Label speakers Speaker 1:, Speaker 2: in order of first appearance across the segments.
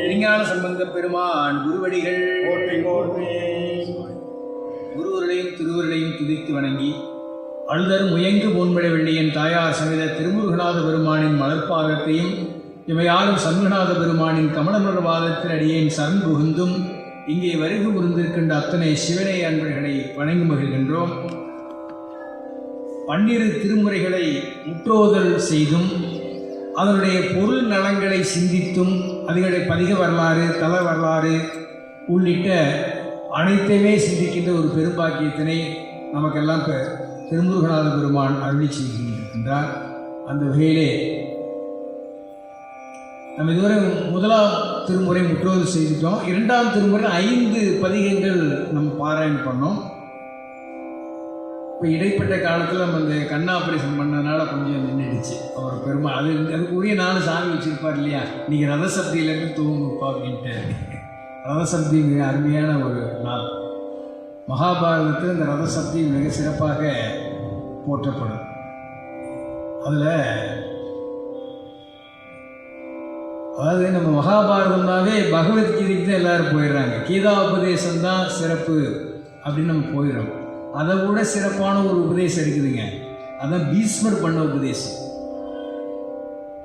Speaker 1: திருஞான சம்பந்த பெருமான் குருவடிகள். குருவர்களையும் திருவர்களையும் துதித்து வணங்கி அழுதர் முயங்கு பொன்மழை வெள்ளியன் தாயார் சமேத திருமுருகநாத பெருமானின் மலர்பாதத்தையும் இவையாலும் சண்முகநாத பெருமானின் கமலமலர் வாதத்தில் அடியேன் சரண் புகுந்தும் இங்கே வருகை புரிந்திருக்கின்ற அத்தனை சிவனை அன்பர்களை வணங்கி மகிழ்கின்றோம். பன்னிரு திருமுறைகளை முற்றோதல் செய்தும் அதனுடைய பொருள் நலங்களை சிந்தித்தும் அதுகளுடைய பதிக வரலாறு தல வரலாறு உள்ளிட்ட அனைத்தையுமே சிந்திக்கின்ற ஒரு பெரும்பாக்கியத்தினை நமக்கெல்லாம் பெ- திருமுருகநாத பெருமான் அருளி செய்கின்றார் அந்த வகையிலே நம்ம இதுவரை முதலாம் திருமுறை முற்றோது செய்துட்டோம். இரண்டாம் திருமுறை ஐந்து பதிகங்கள் நம்ம பாராயணம் பண்ணோம். இப்போ இடைப்பட்ட காலத்தில் நம்ம இந்த கண் ஆப்ரேஷன் பண்ணதுனால கொஞ்சம் நின்றுடுச்சு அவர் பெருமா. அது அதுக்குரிய நானும் சாமி வச்சுருப்பார் இல்லையா? நீங்கள் ரதசப்தியிலேருந்து தூங்குப்பா அப்படின்ட்டு ரதசப்தி மிக அருமையான ஒரு நாள். மகாபாரதத்தில் இந்த ரதசப்தி மிக சிறப்பாக போற்றப்படும். அதில் அதாவது நம்ம மகாபாரதம்னாவே பகவத்கீதைக்கு தான் எல்லாரும் போயிடுறாங்க. கீதா உபதேசம் தான் சிறப்பு அப்படின்னு நம்ம போயிடும் அதை விட சிறப்பான ஒரு உபதேசம் இருக்குதுங்க. அதான் பீஸ்மர் பண்ண உபதேசம்.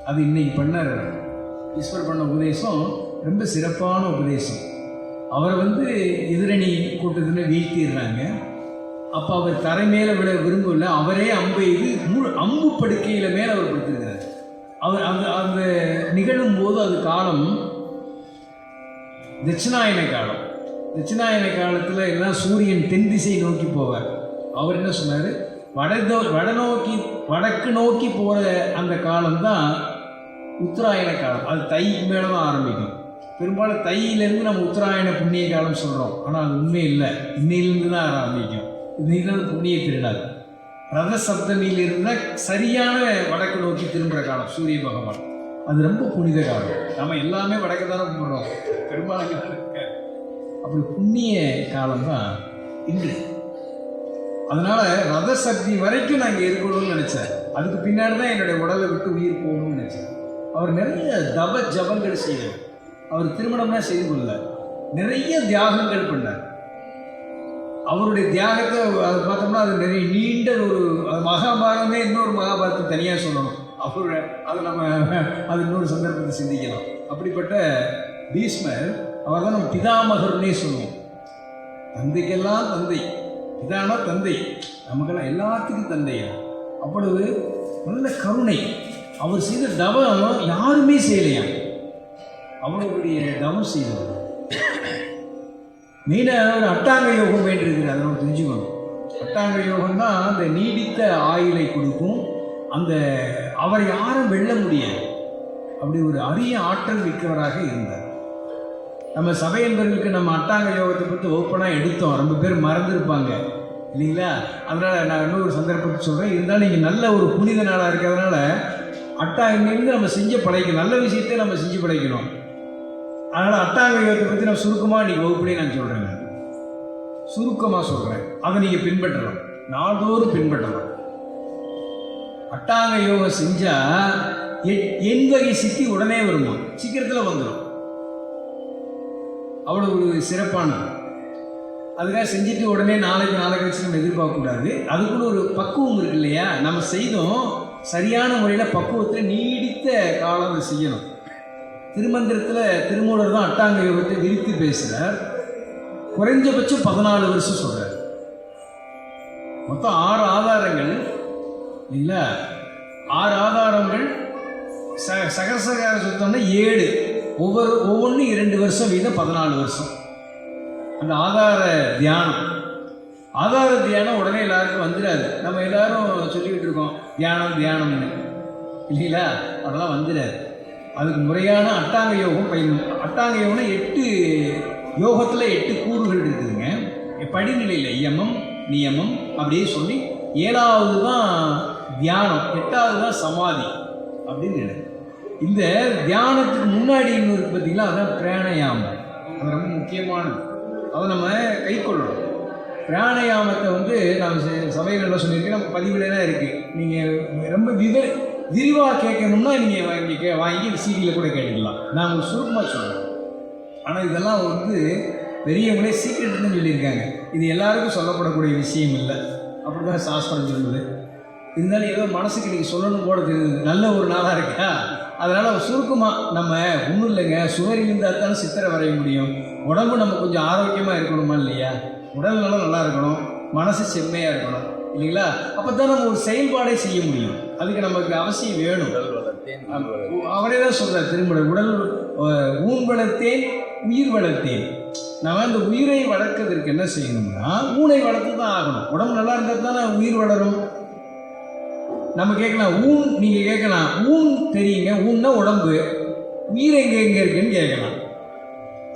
Speaker 1: அது இன்னைக்கு பண்ணார். பீஸ்மர் பண்ண உபதேசம் ரொம்ப சிறப்பான உபதேசம். அவர் வந்து எதிரணி கூட்டத்தில் வீழ்த்திடுறாங்க. அப்போ அவர் தரை மேலே விட விரும்பல அவரே அம்பு இது முழு அம்பு படுக்கையில் மேலே அவர் படுத்திருக்கிறார். அவர் அந்த அந்த நிகழும் போது அது காலம் தட்சிணாயன காலம். தட்சிணாயன காலத்தில் எல்லாம் சூரியன் தென் திசை நோக்கி போவார். அவர் என்ன சொன்னார்? வடதோ வடநோக்கி வடக்கு நோக்கி போகிற அந்த காலம்தான் உத்தராயண காலம். அது தை மேலே தான் ஆரம்பிக்கும். பெரும்பாலும் தையிலேருந்து நம்ம உத்தராயண புண்ணிய காலம் சொல்கிறோம் ஆனால் அது உண்மை இல்லை. இன்னிலிருந்து தான் ஆரம்பிக்கும். இன்னைக்கு தான் புண்ணிய திருநாள். ரத சப்தமியிலிருந்து சரியான வடக்கு நோக்கி திரும்புகிற காலம் சூரிய பகவான். அது ரொம்ப புனித காலம். நம்ம எல்லாமே வடக்கு தானே கும்பிட்றோம். பெரும்பாலும் இருக்க அப்படி புண்ணிய காலம் தான் இன்று அதனால ரத சக்தி வரைக்கும் நான் இங்கே இருக்கணும்னு நினச்சேன். அதுக்கு பின்னாடி தான் என்னுடைய உடலை விட்டு உயிர் போகணும்னு நினச்சேன். அவர் நிறைய தப ஜபங்கள் செய்தார். அவர் திருமணம்னா செய்து கொள்ள நிறைய தியாகங்கள் பண்ணார். அவருடைய தியாகத்தை அது பார்த்தோம்னா அது நிறைய நீண்ட ஒரு அது மகாபாரதமே இன்னொரு மகாபாரதத்தை தனியாக சொல்லணும். அவரோட அது நம்ம அது இன்னொரு சந்தர்ப்பத்தை சிந்திக்கலாம். அப்படிப்பட்ட பீஷ்மர் அவர் தான் நம்ம பிதாமகர்னே சொல்லுவோம். தந்தைக்கெல்லாம் தந்தை. பிதானா தந்தை. நமக்கெல்லாம் எல்லாத்துக்கும் தந்தையா? அவ்வளவு நல்ல கருணை. அவர் செய்த தவம் யாருமே செய்யலையா? அவ்வளவு தவம் செய்தவர். மெயினாக ஒரு அட்டாங்க யோகம் வேண்டியிருக்குது அதை நம்ம தெரிஞ்சுக்கணும். அட்டாங்க யோகம் தான் அந்த நீடித்த ஆயுளை கொடுக்கும். அந்த அவரை யாரும் வெல்ல முடியாது. அப்படி ஒரு அரிய ஆற்றல் மிக்கவராக இருந்தார். நம்ம சபை என்பவர்களுக்கு நம்ம அட்டாங்க யோகத்தை பற்றி ஓப்பனாக எடுத்தோம். ரொம்ப பேர் மறந்துருப்பாங்க. இல்லைங்களா? அதனால் நான் இன்னொரு சந்தர்ப்பத்தை சொல்கிறேன் இருந்தாலும் நீங்கள் நல்ல ஒரு புனித நாளாக இருக்கிறதுனால அட்டாங்கிலிருந்து நம்ம செஞ்சு படைக்கணும். நல்ல விஷயத்தை நம்ம செஞ்சு படைக்கணும். அதனால் அட்டாங்க யோகத்தை பற்றி நான் சுருக்கமாக இன்றைக்கி வகுப்புலேயே நான் சொல்கிறேன் நான் சுருக்கமாக சொல்கிறேன் அதை நீங்கள் பின்பற்றலாம். நாள்தோறும் பின்பற்றலாம். அட்டாங்க யோகம் செஞ்சால் எண் வகை சித்தி உடனே வருமா? சீக்கிரத்தில் வந்துடும் அவ்வளோ ஒரு சிறப்பானது. அதுக்காக செஞ்சுட்டு உடனே நாளைக்கு நாளைக்கு வச்சு நம்ம எதிர்பார்க்கக்கூடாது. அதுக்குள்ள ஒரு பக்குவம் இருக்கு இல்லையா? நம்ம செய்தோம். சரியான முறையில் பக்குவத்தில் நீடித்த காலம் அதை செய்யணும். திருமந்திரத்தில் திருமூலர் தான் அட்டாங்க யோகத்தை விரித்து பேசுகிறார் குறைஞ்சபட்சம் பதினாலு வருஷம் சொல்கிறார் மொத்தம் ஆறு ஆதாரங்கள். இல்லை ஆறு ஆதாரங்கள் ச சகசகார சுத்தம்னா ஏழு. ஒவ்வொரு ஒவ்வொன்றும் இரண்டு வருஷம் வீதம் பதினாலு வருஷம். அந்த ஆதார தியானம். ஆதார தியானம் உடனே எல்லாருக்கும் வந்துடாது. நம்ம எல்லாரும் சொல்லிக்கிட்டு இருக்கோம் தியானம் தியானம்னு. இல்லைங்களா? அதெல்லாம் வந்துடாது. அதுக்கு முறையான அட்டாங்க யோகம் பயிலும். அட்டாங்க யோகம்னா எட்டு யோகத்தில் எட்டு கூறுகள் இருக்குதுங்க. படிநிலையில் யமம் நியமம் அப்படியே சொல்லி ஏழாவது தான் தியானம் எட்டாவது தான் சமாதி அப்படின்னு நினைக்கிறேன் இந்த தியானத்துக்கு முன்னாடி இன்னொரு இருக்கு பார்த்தீங்களா? அதான் பிராணயாமம். அது ரொம்ப முக்கியமானது. அதை நம்ம கை கொள்ளணும். பிராணயாமத்தை வந்து நாம் ச- சொல்லியிருக்கேன்? நம்ம பதிவில் தான் இருக்குது நீங்கள் ரொம்ப விவ விரிவாக கேட்கணும்னா நீங்கள் வாங்கி கே வாங்கி சீடியில் கூட கேட்டுக்கலாம். நான் உங்களுக்கு சுருக்கமாக சொல்கிறேன் ஆனால் இதெல்லாம் வந்து பெரியவங்களே சீக்கிரட்னு சொல்லியிருக்காங்க. இது எல்லாருக்கும் சொல்லப்படக்கூடிய விஷயம் இல்லை. அப்படி தான் சாஸ்திரம் சொல்லுது. இருந்தாலும் ஏதோ மனசுக்கு நீங்கள் சொல்லணும் போட தெரியுது. நல்ல ஒரு நாளாக இருக்கா? அதனால் சுருக்கமாக நம்ம ஒன்றும் இல்லைங்க. சுவர் இருந்தால் தானே சித்திரை வரைய முடியும். உடம்பு நம்ம கொஞ்சம் ஆரோக்கியமாக இருக்கணுமா இல்லையா? உடல் நலம் நல்லா இருக்கணும். மனசு செம்மையாக இருக்கணும். இல்லைங்களா? அப்போ தான் நம்ம ஒரு செயல்பாடே செய்ய முடியும். அதுக்கு நமக்கு அவசியம் வேணும். அவரே தான் சொல்கிறார் திருமண உடல் ஊன் வளர்த்தேன் உயிர் வளர்த்தேன். நம்ம இந்த உயிரை வளர்க்கறதுக்கு என்ன செய்யணும்னா ஊனை வளர்த்து தான் ஆகணும். உடம்பு நல்லா இருந்தால் தானே உயிர் வளரும். நம்ம கேட்கலாம் ஊன் நீங்கள் கேட்கலாம். ஊன் தெரியுங்க ஊன்னா உடம்பு. உயிர் எங்கே எங்கே இருக்குன்னு கேட்கலாம்.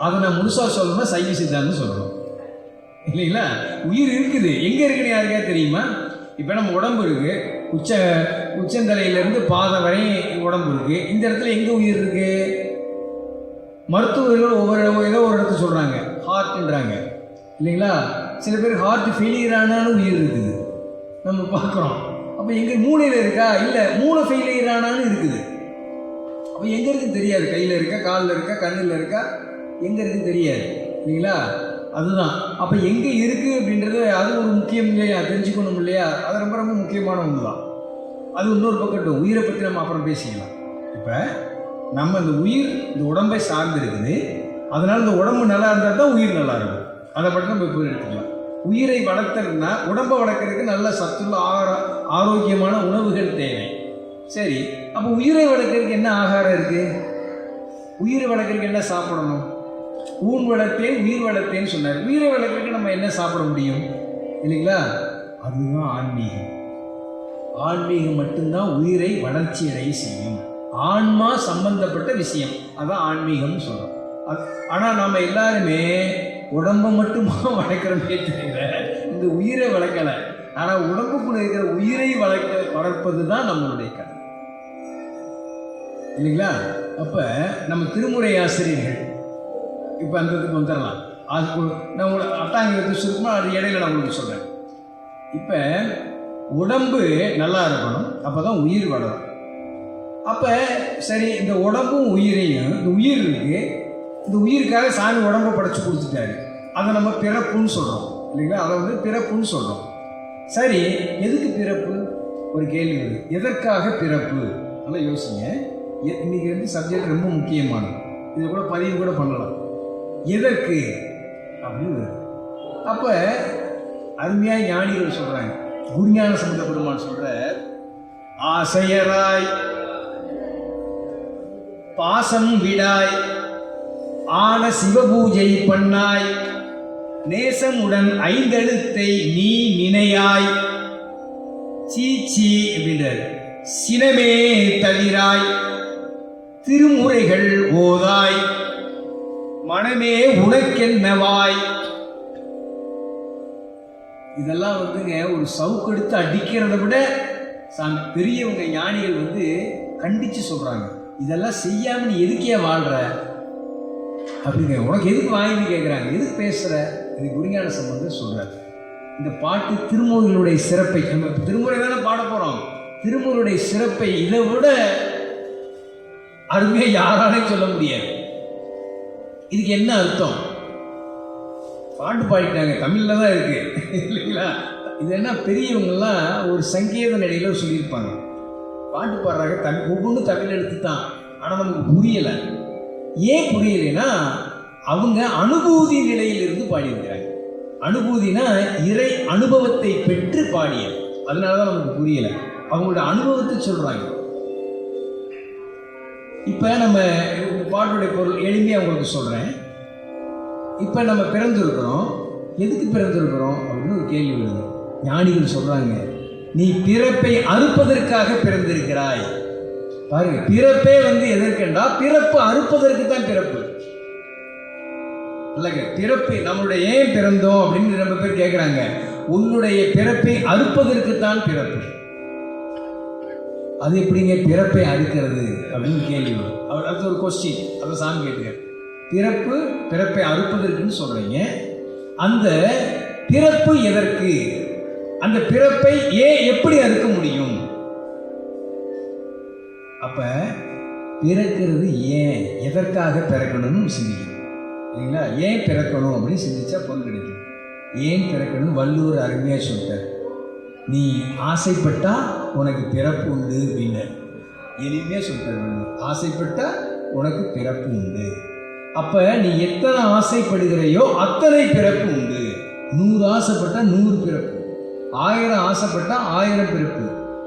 Speaker 1: அதை நான் முழுசாக சொல்லணும்னா சைவ சித்தாந்தம் சொல்லணும். இல்லைங்களா? உயிர் இருக்குது. எங்கே இருக்குன்னு யாருக்கா தெரியுமா? இப்போ நம்ம உடம்பு இருக்குது உச்ச உச்சந்தலையிலேருந்து பாதம் வரை உடம்பு இருக்குது இந்த இடத்துல எங்கே உயிர் இருக்குது மருத்துவர்கள் ஒவ்வொரு ஏதோ ஒரு இடத்துல சொல்கிறாங்க ஹார்ட்ன்றாங்க இல்லைங்களா? சில பேர் ஹார்ட் ஃபெயிலியர் ஆனாலும் உயிர் இருக்குது. நம்ம பார்க்குறோம். அப்போ எங்கே மூளையில் இருக்கா? இல்லை மூளை ஃபெயிலியர் ஆனாலும் இருக்குது. அப்போ எங்கே இருக்குன்னு தெரியாது. கையில் இருக்கா காலில் இருக்கா கண்ணில் இருக்கா? எங்கே இருக்குன்னு தெரியாது. இல்லைங்களா? அதுதான். அப்போ எங்கே இருக்குது அப்படின்றது அது ஒரு முக்கியம் இல்லையா? தெரிஞ்சுக்கணும் இல்லையா? அது ரொம்ப ரொம்ப முக்கியமான ஒன்று தான் அது இன்னொரு பக்கட்டும் உயிரை பற்றி நம்ம அப்புறம் பேசிக்கலாம். இப்போ நம்ம இந்த உயிர் இந்த உடம்பை சார்ந்து இருக்குது. அதனால் இந்த உடம்பு நல்லா இருந்தால் தான் உயிர் நல்லா இருக்கும். அதை மட்டும் நம்ம இப்போ எடுத்துக்கலாம். உயிரை வளர்த்துறதுனா உடம்பை வளர்க்குறதுக்கு நல்ல சத்துள்ள ஆகாரம் ஆரோக்கியமான உணவுகள் தேவை. சரி அப்போ உயிரை வளர்க்குறதுக்கு என்ன ஆகாரம் இருக்குது உயிரை வளர்க்கறதுக்கு என்ன சாப்பிடணும்? ஊன் வளர்த்தேன் உயிர் வளர்த்தேன்னு சொன்னார். உயிரை வளர்க்குறதுக்கு நம்ம என்ன சாப்பிட முடியும்? இல்லைங்களா? அதுதான் ஆன்மீகம். ஆன்மீகம் மட்டும்தான் உயிரை வளர்ச்சி அடைய செய்யும். ஆன்மா சம்பந்தப்பட்ட விஷயம். அதான் ஆன்மீகம்னு சொல்கிறோம் அது ஆனால் நம்ம எல்லாருமே உடம்பை மட்டுமா வளர்க்குறோமே தெரியல இந்த உயிரை வளர்க்கலை. ஆனால் உடம்புக்குள்ள இருக்கிற உயிரை வளர்க்க வளர்ப்பது தான் நம்மளுடைய கடமை. இல்லைங்களா? அப்போ நம்ம திருமுறை ஆசிரியர்கள் இப்போ அந்த இதுக்கு வந்துடலாம். அது நான் உங்களுக்கு அட்டாங்கிறது சுருக்கமாக அது இடையில நான் உங்களுக்கு சொல்கிறேன் இப்போ உடம்பு நல்லா இருக்கணும் அப்போ தான் உயிர் வளரும். அப்போ சரி இந்த உடம்பும் உயிரையும் இந்த உயிர் இருக்கு இந்த உயிருக்காக சாமி உடம்பை படைச்சி கொடுத்துட்டாரு. அதை நம்ம பிறப்புன்னு சொல்கிறோம் இல்லைங்களா? அதை வந்து பிறப்புன்னு சொல்கிறோம் சரி எதுக்கு பிறப்பு? ஒரு கேள்வி வருது எதற்காக பிறப்பு? நல்லா யோசிங்க. இன்னைக்கு வந்து சப்ஜெக்ட் ரொம்ப முக்கியமானது. இதை கூட பதிவு கூட பண்ணலாம். எதற்கு? அப்படின்னு வருது அப்போ அருமையாக ஞானிகள் சொல்கிறாங்க குருஞான சம்பந்த பெருமான் சொல்கிற ஆசையராய் பாசம் விடாய் ஆன சிவபூஜை பண்ணாய் நேசமுடன் ஐந்தெழுத்தை நீ நினையாய். சீச்சி அப்படின்றார். சினமே தவிராய் திருமுறைகள் ஓதாய். மனமே உனக்கென்னவாய். இதெல்லாம் வந்துங்க ஒரு சவுக்கெடுத்து அடிக்கிறத விட சாமி பெரியவங்க ஞானிகள் வந்து கண்டிச்சு சொல்றாங்க. இதெல்லாம் செய்யாம நீ எதுக்கே வாழ்ற? அப்படிங்க உனக்கு எதுக்கு வாங்கி கேட்குறாங்க எதுக்கு பேசுற? இது குருஞான சம்பந்தம் சொல்றாரு. இந்த பாட்டு திருமுறைகளுடைய சிறப்பை நம்ம திருமுறை தானே பாட போறோம். திருமுறையுடைய சிறப்பை இதை விட அருமையாக யாராலையும் சொல்ல முடியாது. இதுக்கு என்ன அர்த்தம்? பாட்டு பாடிட்டாங்க. தமிழில் தான் இருக்கு. இல்லைங்களா? இது என்ன பெரியவங்கெல்லாம் ஒரு சங்கீத நிலையில சொல்லியிருப்பாங்க. பாட்டு பாடுறாங்க. தமிழ் ஒவ்வொன்றும் தமிழ் எழுத்து தான் ஆனால் நமக்கு புரியலை. ஏன் புரியலைன்னா அவங்க அனுபூதி நிலையிலிருந்து பாடியிருக்கிறாங்க. அனுபூதினா இறை அனுபவத்தை பெற்று பாடியது. அதனாலதான் நமக்கு புரியல. அவங்களோட அனுபவத்தை சொல்றாங்க. இப்ப நம்ம பாட்டுடைய பொருள் எளிமையாக உங்களுக்கு சொல்றேன். இப்ப நம்ம பிறந்திருக்கிறோம். எதுக்கு பிறந்திருக்கிறோம்? அப்படின்னு ஒரு கேள்வி வருது. ஞானிகள் சொல்றாங்க நீ பிறப்பை அறுப்பதற்காக பிறந்திருக்கிறாய். பாருங்க பிறப்பே வந்து எதற்கென்றா பிறப்பு அறுப்பதற்கு தான் பிறப்பு. இல்லைங்க பிறப்பு நம்மளுடைய ஏன் பிறந்தோம் அப்படின்னு ரொம்ப பேர் கேட்குறாங்க உன்னுடைய பிறப்பை அறுப்பதற்குத்தான் பிறப்பு. அது எப்படிங்க பிறப்பை அறுக்கிறது அப்படின்னு கேள்வி வரும். அவர் அடுத்த ஒரு கொஸ்டின் அதை சாமி கேட்டுக்க பிறப்பு பிறப்பை அறுப்பதற்குன்னு சொல்றீங்க. அந்த பிறப்பு எதற்கு? அந்த பிறப்பை ஏன் எப்படி அறுக்க முடியும்? அப்ப பிறக்கிறது ஏன்? எதற்காக பிறக்கணும்னு சிந்திக்கணும். இல்லைங்களா ஏன் பிறக்கணும் அப்படின்னு சிந்திச்சா பொருள் கிடைக்கும். ஏன் பிறக்கணும் வள்ளுவர் அருமையாக சொல்லிட்டார். நீ ஆசைப்பட்டா உனக்கு பிறப்பு உண்டு அப்படின்னு. எளிமையாக சொல்லிட்டார் வள்ளுவர். ஆசைப்பட்டா உனக்கு பிறப்பு உண்டு. அப்போ நீ எத்தனை ஆசைப்படுகிறையோ அத்தனை பிறப்பு உண்டு. நூறு ஆசைப்பட்டா நூறு பிறப்பு. ஆயிரம் ஆசைப்பட்டா ஆயிரம் பிறப்பு.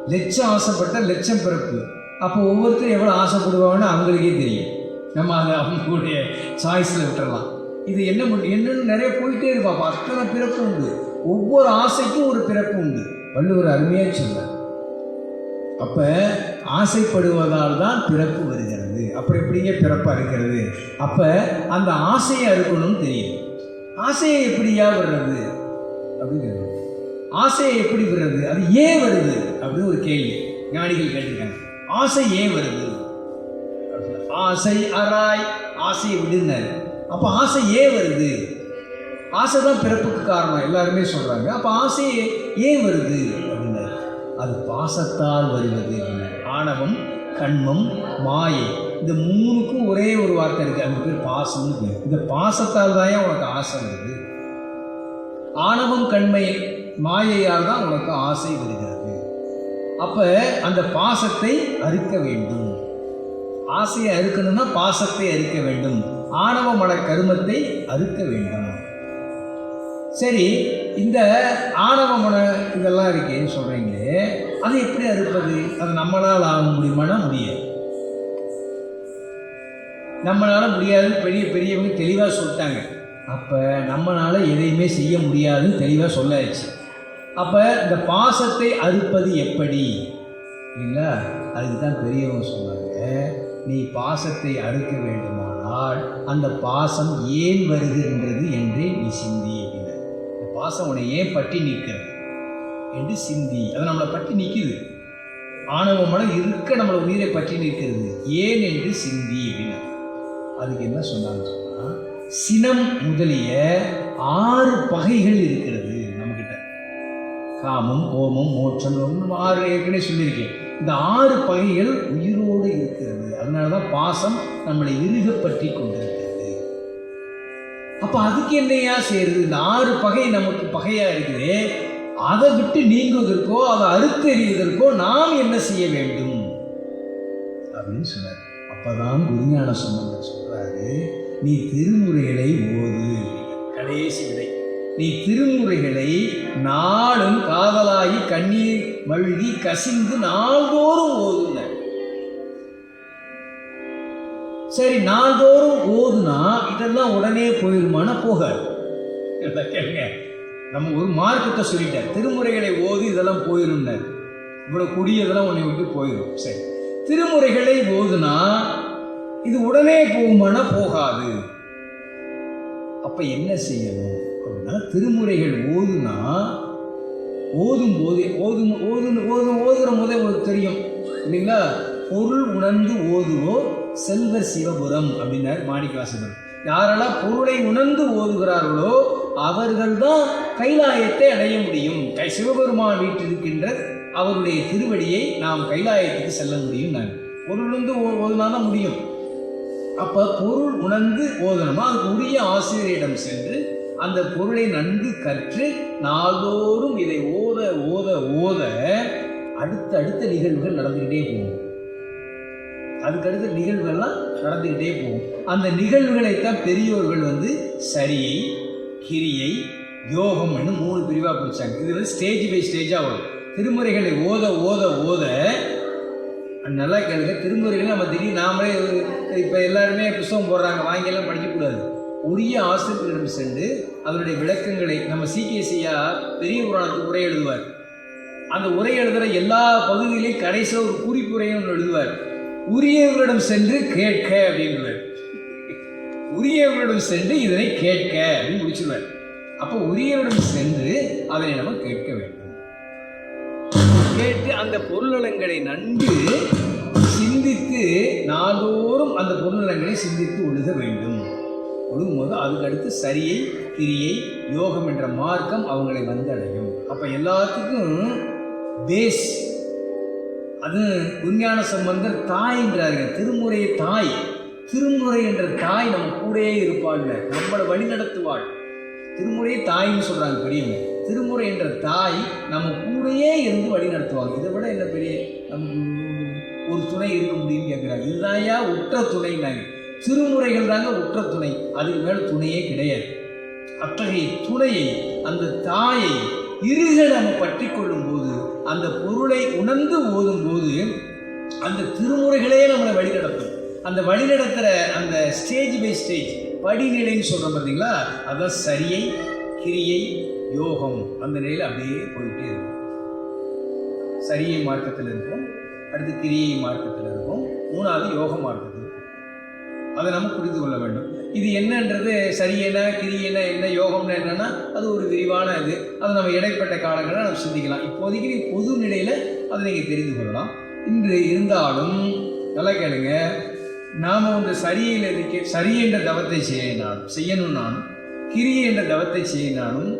Speaker 1: லட்சம் ஆசைப்பட்டா லட்சம் பிறப்பு. அப்போ ஒவ்வொருத்தரும் எவ்வளோ ஆசைப்படுவாங்கன்னு அவங்களுக்கே தெரியும். நம்ம அதை அவங்களுடைய சாய்ஸில் விட்டுறலாம். இது என்ன என்னன்னு நிறைய போயிட்டே இருப்பாப்பா அத்தனை பிறப்பு உண்டு. ஒவ்வொரு ஆசைக்கும் ஒரு பிறப்பு உண்டு. வள்ளுவர் அருமையாக சொன்னார் அப்போ ஆசைப்படுவதால் தான் பிறப்பு வருகிறது. அப்புறம் எப்படிங்க பிறப்பு அறுக்கிறது? அப்போ அந்த ஆசையை அறுக்கணும்னு தெரியும். ஆசையை எப்படியா வர்றது அப்படிங்கிறது ஆசையை எப்படி வர்றது அது ஏன் வருது? அப்படின்னு ஒரு கேள்வி. ஞானிகள் கேட்டிருக்காங்க. ஆசை ஏன் வருது? ஆசை அராய் ஆசையை விடுனாரு அப்போ ஆசை ஏன் வருது? ஆசை தான் பிறப்புக்கு காரணம் எல்லாருமே சொல்கிறாங்க அப்போ ஆசை ஏன் வருது? அப்படின்னாரு. அது பாசத்தால் வருவது ஆணவம் கண்மம் மாயை இந்த மூணுக்கும் ஒரே ஒரு வார்த்தை இருக்குது அது பேர் பாசம்னு பேர். இந்த பாசத்தால் தான் உனக்கு ஆசை வருது? ஆணவம் கண்மை மாயையால் தான் உனக்கு ஆசை வருகிறது. அப்போ அந்த பாசத்தை அறுக்க வேண்டும். ஆசையை அறுக்கணும்னா பாசத்தை அறுக்க வேண்டும். ஆணவ மன கருமத்தை அறுக்க வேண்டும். சரி இந்த ஆணவ மன இதெல்லாம் இருக்கேன்னு சொல்கிறீங்களே அதை எப்படி அறுப்பது? அது நம்மளால் ஆக முடியுமானா முடியாது. நம்மளால் முடியாதுன்னு பெரிய பெரியவங்க தெளிவாக சொல்லிட்டாங்க. அப்போ நம்மளால் எதையுமே செய்ய முடியாதுன்னு தெளிவாக சொல்லாச்சு. அப்போ இந்த பாசத்தை அறுப்பது எப்படி? இல்லைங்களா அதுக்கு தான் பெரியவங்க சொன்னாங்க. நீ பாசத்தை அறுக்க வேண்டுமானால் அந்த பாசம் ஏன் வருகின்றது என்றே நீ சிந்தி அப்படின்னா இந்த பாசம் உன்னை ஏன் பட்டி நிற்கிறது என்று சிந்தி. அது நம்மளை பட்டி நிற்குது. ஆணவ மனம் இருக்க நம்மளை உயிரை பற்றி நிற்கிறது. ஏன் என்று சிந்தி அப்படின்னா அதுக்கு என்ன சொன்னான்னு சொன்னால் சினம் முதலிய ஆறு பகைகள் இருக்கிறது நம்மக்கிட்ட காமம் கோமம் மோட்சம் ஆறு ஏற்கனவே சொல்லியிருக்கேன். இந்த ஆறு பகைகள் உயிர் இருக்கிறது பாசம் நம்மளை இறுக பற்றி கொண்டிருக்கிறது. அப்போ அதுக்கு என்னையா செய்யறது இந்த ஆறு பகை நமக்கு பகையாக இருக்குது அதை விட்டு நீங்குவதற்கோ அதை அறுத்தறிவதற்கோ நாம் என்ன செய்ய வேண்டும்? அப்படின்னு சொன்னார். அப்பதான் குருஞான சம்பந்தர் சொல்றாரு நீ திருமுறைகளை ஓது. கடைசி விடை. நீ திருமுறைகளை நாளும் காதலாகி கண்ணீர் மழுகி கசிந்து நாள்தோறும் ஓதுன சரி நாள்தோறும் ஓதுனா இதெல்லாம் உடனே போயிருமானா போகாது. கேளுங்க. நம்ம ஒரு மார்க்கத்தை சொல்லிட்டார். திருமுறைகளை ஓது இதெல்லாம் போயிருந்தார். இவ்வளோ குடியதெல்லாம் உன்னை விட்டு போயிடும் சரி. திருமுறைகளை ஓதுனா இது உடனே போகுமானா போகாது. அப்ப என்ன செய்யணும்? அப்படின்னா திருமுறைகள் ஓதுனா ஓதும் போது ஓதும் ஓதும் ஓதும் ஓதுற போதே உங்களுக்கு தெரியும். இல்லைங்களா? பொருள் உணர்ந்து ஓதுவோ செல்வ சிவபுரம் அப்படின்னார் மாணிக்கவாசகர் யாரெல்லாம் பொருளை உணர்ந்து ஓதுகிறார்களோ அவர்கள்தான் கைலாயத்தை அடைய முடியும். கை சிவபெருமான் வீட்டிருக்கின்ற அவருடைய திருவடியை நாம் கைலாயத்துக்கு செல்ல முடியும் நான் பொருள் உணர்ந்து ஓ- ஓதுனாதான் முடியும். அப்ப பொருள் உணர்ந்து ஓதணுமா? அதுக்கு உரிய ஆசிரியரிடம் சென்று அந்த பொருளை நன்கு கற்று நாள்தோறும் இதை ஓத ஓத ஓத அடுத்த அடுத்த நிகழ்வுகள் நடந்துகிட்டே போகும். அதுக்கடுத்த நிகழ்வுகள்லாம் நடந்துக்கிட்டே போகும். அந்த நிகழ்வுகளைத்தான் பெரியோர்கள் வந்து சரியை கிரியை யோகம்னு மூணு பிரிவாக பிடிச்சாங்க இது வந்து ஸ்டேஜ் பை ஸ்டேஜாக வரும். திருமுறைகளை ஓத ஓத ஓத நல்லா கேளுங்க. திருமுறைகளை நம்ம திடீர்னு நாமளே இப்போ எல்லாருமே புஸ்தகம் போடுறாங்க வாங்கியெல்லாம் படிக்கக்கூடாது. உரிய ஆசிரியர்களிடம் சென்று அதனுடைய விளக்கங்களை நம்ம சிகேசியா பெரிய புராணத்துக்கு உரை எழுதுவார். அந்த உரை எழுதுகிற எல்லா பகுதியிலையும் கடைசியில் ஒரு குறிப்புரையும் ஒன்று எழுதுவார். உரியவர்களிடம் சென்று கேட்க அப்படின்றார் உரியவர்களிடம் சென்று இதனை கேட்க அப்படின்னு முடிச்சிருவார். அப்போ உரியவரிடம் சென்று அதனை நம்ம கேட்க வேண்டும். கேட்டு அந்த பொருளங்களை நன்கு சிந்தித்து நாள்தோறும் அந்த பொருளங்களை சிந்தித்து ஒழுக வேண்டும். ஒழுகும்போது அதுக்கு அடுத்து சரியை கிரியை யோகம் என்ற மார்க்கம் அவங்களை வந்தடையும். அப்போ எல்லாத்துக்கும் பேஸ் அது விஞ்ஞான சம்பந்தர் தாய்ன்றாருங்க திருமுறை தாய். திருமுறை என்ற தாய் நம்ம கூடயே இருப்பாள் நம்மளை வழி நடத்துவாள் திருமுறை தாய்ன்னு சொல்கிறாங்க பெரியவங்க. திருமுறை என்ற தாய் நம்ம கூடயே இருந்து வழி நடத்துவாங்க இதை விட என்ன பெரிய நமக்கு ஒரு துணை இருக்க முடியும்னு கேட்குறாங்க இதுதான்யா உற்ற துணைனாங்க. திருமுறைகள் தாங்க உற்ற துணை. அதுக்கு மேல் துணையே கிடையாது. அத்தகைய துணையை அந்த தாயை இருக நம்ம பற்றி கொள்ளும் போது அந்த பொருளை உணர்ந்து ஓதும் போது அந்த திருமுறைகளே நம்மளை வழிநடத்தும். அந்த வழிநடத்துகிற அந்த ஸ்டேஜ் பை ஸ்டேஜ் படிநிலைன்னு சொல்கிறோம் பார்த்தீங்களா அதான் சரியை கிரியை யோகம் அந்த நிலையில் அப்படியே போயிட்டே இருக்கும். சரியை மார்க்கத்தில் இருக்கும். அடுத்து கிரியை மார்க்கத்தில் இருக்கும். மூணாவது யோக மார்க்கத்தில் இருக்கும். அதை நம்ம புரிந்து கொள்ள வேண்டும். இது என்னன்றது சரியென்ன கிரியென என்ன யோகம்னு என்னன்னா அது ஒரு விரிவான இது. அதை நம்ம இடைப்பட்ட காலங்களில் நம்ம சிந்திக்கலாம். இப்போதைக்கு நீ பொது நிலையில் அதை நீங்கள் தெரிந்து கொள்ளலாம். இன்று இருந்தாலும் நல்லா கேளுங்க. நாம் வந்து சரியில் இருக்க சரி என்ற தவத்தை செய்யினாலும் செய்யணும் நானும் கிரி என்ற தவத்தை செய்யினாலும்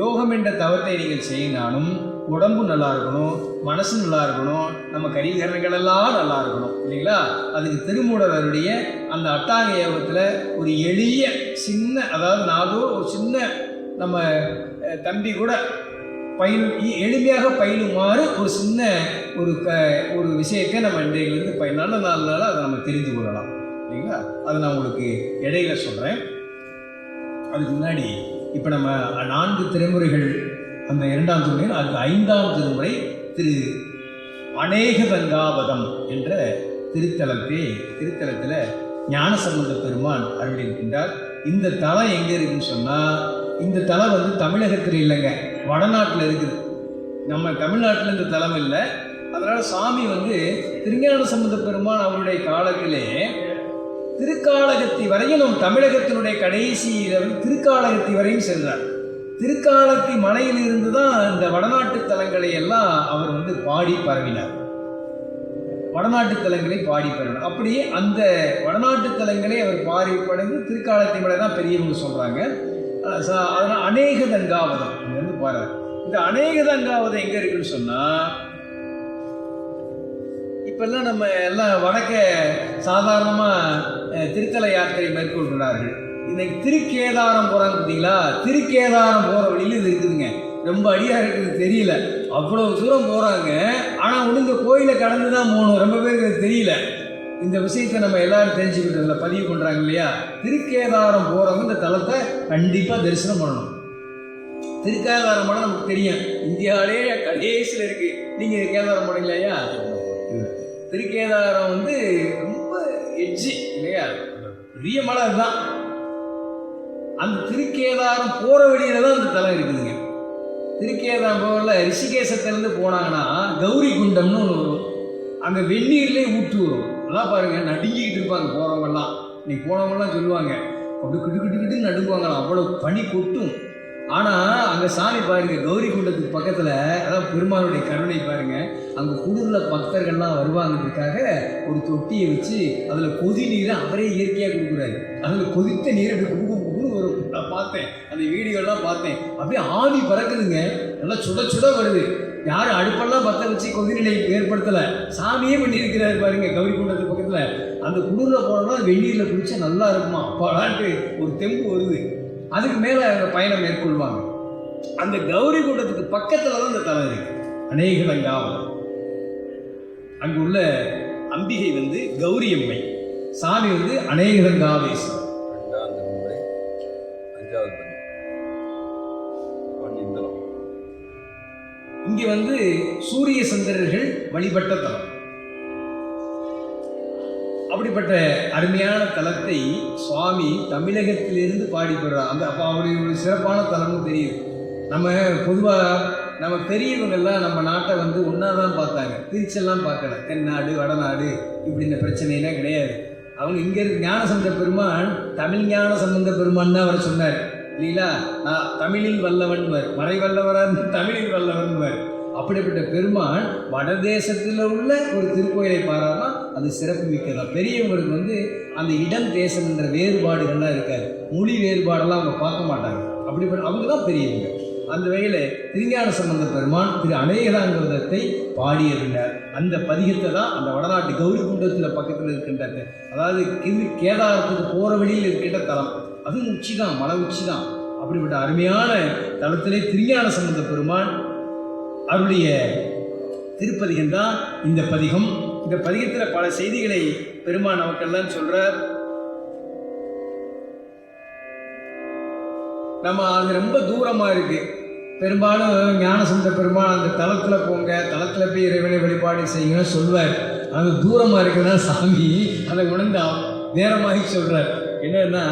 Speaker 1: யோகம் என்ற தவத்தை நீங்கள் செய்யினாலும் உடம்பு நல்லா இருக்கணும் மனசு நல்லா இருக்கணும் நம்ம கரிகரணங்கள் எல்லாம் நல்லா இருக்கணும் இல்லைங்களா? அதுக்கு திருமூடலருடைய அந்த அட்டாங்க யோகத்தில் ஒரு எளிய சின்ன அதாவது நாதோ ஒரு சின்ன நம்ம தம்பி கூட பயில் எளிமையாக பயிலுமாறு ஒரு சின்ன ஒரு க ஒரு விஷயத்தை நம்ம இன்றையிலிருந்து பய நல்ல நாள்னால அதை நம்ம தெரிந்து கொள்ளலாம். இல்லைங்களா? அதை நான் உங்களுக்கு இடையில சொல்கிறேன் அதுக்கு முன்னாடி இப்போ நம்ம நான்கு திருமுறைகள் அந்த இரண்டாம் திருமுறையில் அதுக்கு ஐந்தாம் திருமுறை திரு அநேகதங்காவதம் என்ற திருத்தலத்தை திருத்தலத்தில் ஞானசம்பந்த பெருமான் அருளியிருக்கின்றார். இந்த தலம் எங்கே இருக்குன்னு சொன்னால் இந்த தலம் வந்து தமிழகத்தில் இல்லைங்க. வடநாட்டில் இருக்குது. நம்ம தமிழ்நாட்டில் இந்த தலம் இல்லை. அதனால் சாமி வந்து திருஞான சம்பந்த பெருமான் அவருடைய காலத்திலே திருக்காலகத்தி வரையும் நம் தமிழகத்தினுடைய கடைசியில் வந்து வரையும் சென்றார் திருக்காலத்தி மலையிலிருந்து தான் இந்த வடநாட்டு தலங்களை எல்லாம் அவர் வந்து பாடி பரவினார். வடநாட்டு தலங்களை பாடி பெறணும். அப்படியே அந்த வடநாட்டு தலங்களை அவர் பாடி படைந்து திருக்காலத்தை மலை தான் பெரியவங்க சொல்றாங்க. அதனால் அநேக தங்காவதம் இங்கே வந்து பாரு இந்த அநேக தங்காவதம் எங்க இருக்குன்னு சொன்னா இப்பெல்லாம் நம்ம எல்லாம் வடக்க சாதாரணமாக திருத்தல யாத்திரை மேற்கொள்கிறார்கள். இன்னைக்கு திருக்கேதாரம் போகிறாங்க பார்த்தீங்களா? திருக்கேதாரம் போகிற வழியில் இது இருக்குதுங்க. ரொம்ப அடியாக இருக்குது தெரியல. அவ்வளோ தூரம் போகிறாங்க ஆனால் ஒன்று இந்த கோயிலை கடந்து தான் போகணும். ரொம்ப பேருக்கு அது தெரியல. இந்த விஷயத்தை நம்ம எல்லாரும் தெரிஞ்சுக்கிட்டதில்ல பதிவு பண்ணுறாங்க இல்லையா? திருக்கேதாரம் போகிறவங்க இந்த தலத்தை கண்டிப்பாக தரிசனம் பண்ணணும். திருக்கேதாரம் படம் நமக்கு தெரியும். இந்தியாவிலே கடைசியில் இருக்குது நீங்கள் கேதாரம் போனீங்களா ஐயா? திருக்கேதாரம் வந்து ரொம்ப எட்ஜி இல்லையா? பெரிய மலை தான் அந்த திருக்கேதாரம் போகிற வழியில தான் அந்த தலம் இருக்குதுங்க. திருக்கேதான் போகல ரிஷிகேசத்துலேருந்து போனாங்கன்னா கௌரி குண்டம்னு ஒன்று வரும். அங்கே வெந்நீர்லேயே ஊற்று வரும். அதெல்லாம் பாருங்கள் நடுங்கிக்கிட்டு இருப்பாங்க போகிறவங்கெல்லாம் இன்னைக்கு போனவங்கலாம் சொல்லுவாங்க அப்படி கிட்டு கிட்டு கிட்டு நடுங்குவாங்களாம். அவ்வளோ பனி கொட்டும். ஆனால் அங்கே சாமி பாருங்க கௌரி குண்டத்துக்கு பக்கத்தில் அதான் பெருமாளுடைய கருணை பாருங்க அங்கே குளிரில் பக்தர்கள்லாம் வருவாங்கிறதுக்காக ஒரு தொட்டியை வச்சு அதில் கொதி நீரை அவரே இயற்கையாக கொடுக்குறாரு. அதில் கொதித்த நீர் அப்படி குடு குடு வரும். நான் பார்த்தேன் அந்த வீடியோலாம் பார்த்தேன். அப்படியே ஆவி பறக்குதுங்க. நல்லா சுட சுட வருது. யாரும் அடுப்பெல்லாம் பற்ற வச்சு கொதிநிலை ஏற்படுத்தலை. சாமியே பண்ணியிருக்கிறாரு பாருங்க கௌரி குண்டத்து பக்கத்தில். அந்த குளிரில் போனோம்னா வெந்நீரில் குளிச்சா நல்லா இருக்குமா? அப்பாடான்ட்டு ஒரு தெம்பு வருது. அதுக்கு மேலே அவங்க பயணம் மேற்கொள்வாங்க. அந்த கௌரி கூட்டத்துக்கு பக்கத்தில் தான் இந்த தலம் இருக்கு. அநேக தங்காவலம் அங்கு உள்ள அம்பிகை வந்து கௌரி அம்மை. சாமி வந்து அநேக தங்காவேஸ்வரர்
Speaker 2: அஞ்சாவது
Speaker 1: இங்கே வந்து சூரிய சந்திரர்கள் வழிபட்ட தலம். அப்படிப்பட்ட அருமையான தலத்தை சுவாமி தமிழகத்திலிருந்து பாடி பெறார் அந்த அப்போ அவருடைய ஒரு சிறப்பான தலம்னு தெரியுது. நம்ம பொதுவாக நம்ம பெரியவங்கள்லாம் நம்ம நாட்டை வந்து ஒன்றா தான் பார்த்தாங்க. பிரிச்செல்லாம் பார்க்கல. தென்னாடு வடநாடு இப்படி இந்த பிரச்சனைலாம் கிடையாது. அவங்க இங்கே இருக்க ஞானசம்பந்த பெருமான் தமிழ் ஞான சம்பந்த பெருமான் தான் அவர் சொன்னார். இல்லைங்களா? நான் தமிழில் வல்லவன்வர் மறை வல்லவரான் தமிழில் வல்லவன்வர். அப்படிப்பட்ட பெருமான் வடதேசத்தில் உள்ள ஒரு திருக்கோயிலை பாராதான் அது சிறப்பு மிக்கதா. பெரியவங்களுக்கு வந்து அந்த இடம் தேசம் என்ற வேறுபாடுகள்லாம் இருக்காது. மொழி வேறுபாடெல்லாம் அவங்க பார்க்க மாட்டாங்க. அப்படிப்பட்ட அவங்க தான் பெரியவங்க. அந்த வகையில் திருஞான சம்பந்த பெருமான் திரு அநேகதாங்கிரதத்தை பாடியிருந்தார். அந்த பதிகத்தை தான் அந்த வடநாட்டு கௌரி குண்டத்தில் பக்கத்தில் இருக்கின்றது. அதாவது கிரு கேதாரத்துக்கு போகிற வழியில் இருக்கின்ற தலம். அதுவும் உச்சி தான் மலை உச்சி தான் அப்படிப்பட்ட அருமையான தளத்திலே திருஞான சம்பந்த பெருமான் அருளிய திருப்பதிகம் தான் இந்த பதிகம். இந்த பதிகத்தில் பல செய்திகளை பெருமான் நமக்கெல்லாம் சொல்றார். நம்ம அது ரொம்ப தூரமா இருக்கு. பெரும்பாலும் ஞானசந்த பெருமான் அந்த தளத்துல போங்க தளத்துல போய் இறைவனை வழிபாடு செய்யுங்கன்னு சொல்வார். அது தூரமா இருக்குன்னா சாமி அதை உணர்ந்தா நேரமாகி சொல்கிறார் என்னன்னா